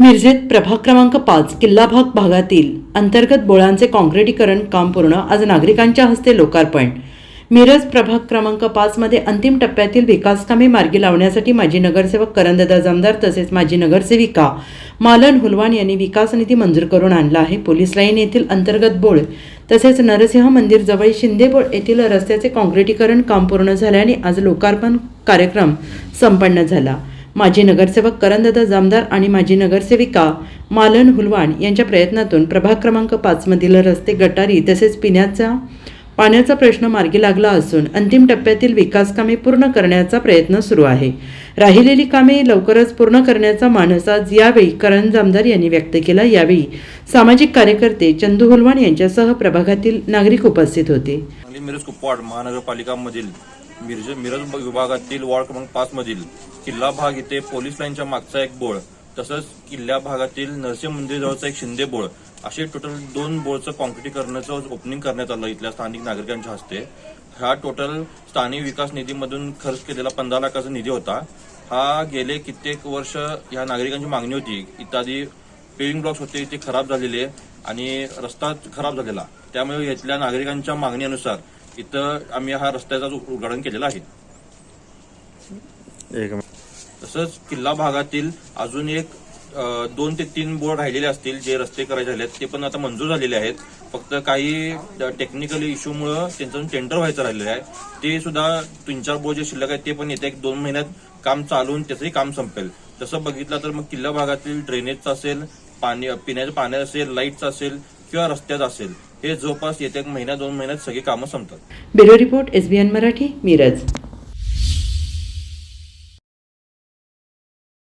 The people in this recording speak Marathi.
मिरजेत प्रभाग क्रमांक पाच किल्ला भाग भागातील अंतर्गत बोळांचे काँक्रिटीकरण काम पूर्ण आज नागरिकांच्या हस्ते लोकार्पण. मिरज प्रभाग क्रमांक पाचमध्ये अंतिम टप्प्यातील विकासकामे मार्गी लावण्यासाठी माजी नगरसेवक करंददा जामदार तसेच माजी नगरसेविका मालन हुलवान यांनी विकास निधी मंजूर करून आणला आहे. पोलीस लाईन येथील अंतर्गत बोळ तसेच नरसिंह मंदिर जवळ शिंदेबोळ येथील रस्त्याचे काँक्रिटीकरण काम पूर्ण झाल्याने आज लोकार्पण कार्यक्रम संपन्न झाला. माजी नगरसेवक करंददा जामदार आणि माजी नगरसेविका मालन हुलवाण यांच्या प्रयत्नातून प्रभाग क्रमांक पाचमधील रस्ते गटारी तसेच पिण्याचा पाण्याचा प्रश्न मार्गी लागला असून अंतिम टप्प्यातील विकास कामे पूर्ण करण्याचा प्रयत्न सुरू आहे. राहिलेली कामे लवकरच पूर्ण करण्याचा मानस आज यावेळी करण जामदार यांनी व्यक्त केला. यावेळी सामाजिक कार्यकर्ते चंदू हुलवाण यांच्यासह प्रभागातील नागरिक उपस्थित होते. मिरज कुपवाड महानगरपालिकामधील मिरज मिरज विभागातील वॉर्ड क्रमांक पाच मधील किल्ला भाग इथे पोलीस लाईनच्या मागचा एक बोळ तसंच किल्ल्या भागातील नरसिंह मंदिर जवळचा एक शिंदे बोळ. असे टोटल दोन बोळचं कॉन्क्रिटीकरणाचं ओपनिंग करण्यात आलं इथल्या स्थानिक नागरिकांच्या हस्ते. हा टोटल स्थानिक विकास निधीमधून खर्च केलेला पंधरा लाखाचा निधी होता. हा गेले कित्येक वर्ष या नागरिकांची मागणी होती. इत्यादी पेविंग ब्लॉक्स होते ते खराब झालेले आणि रस्ता खराब झालेला. त्यामुळे इथल्या नागरिकांच्या मागणीनुसार इथं आम्ही हा रस्त्याचा उद्घाटन केलेला आहे. तसंच किल्ला भागातील अजून एक दोन ते तीन बोर्ड राहिलेले असतील जे रस्ते करायचे झालेत ते पण आता मंजूर झालेले आहेत. फक्त काही टेक्निकल इश्यूमुळे त्यांचं टेंडर व्हायचं राहिलेलं आहे. ते सुद्धा तीन चार बोर्ड जे शिल्लक आहेत ते पण येत्या एक दोन महिन्यात काम चालून त्याचंही काम संपेल. तसं बघितलं तर मग किल्ला भागातील ड्रेनेजचं असेल पाणी पिण्याचं पाण्याचं असेल लाईटचं असेल किंवा रस्त्याचं असेल हे जवळपास येत्या एक महिन्या दोन महिन्यात सगळी कामं संपतात. Bureau report SBN Marathi Miraj.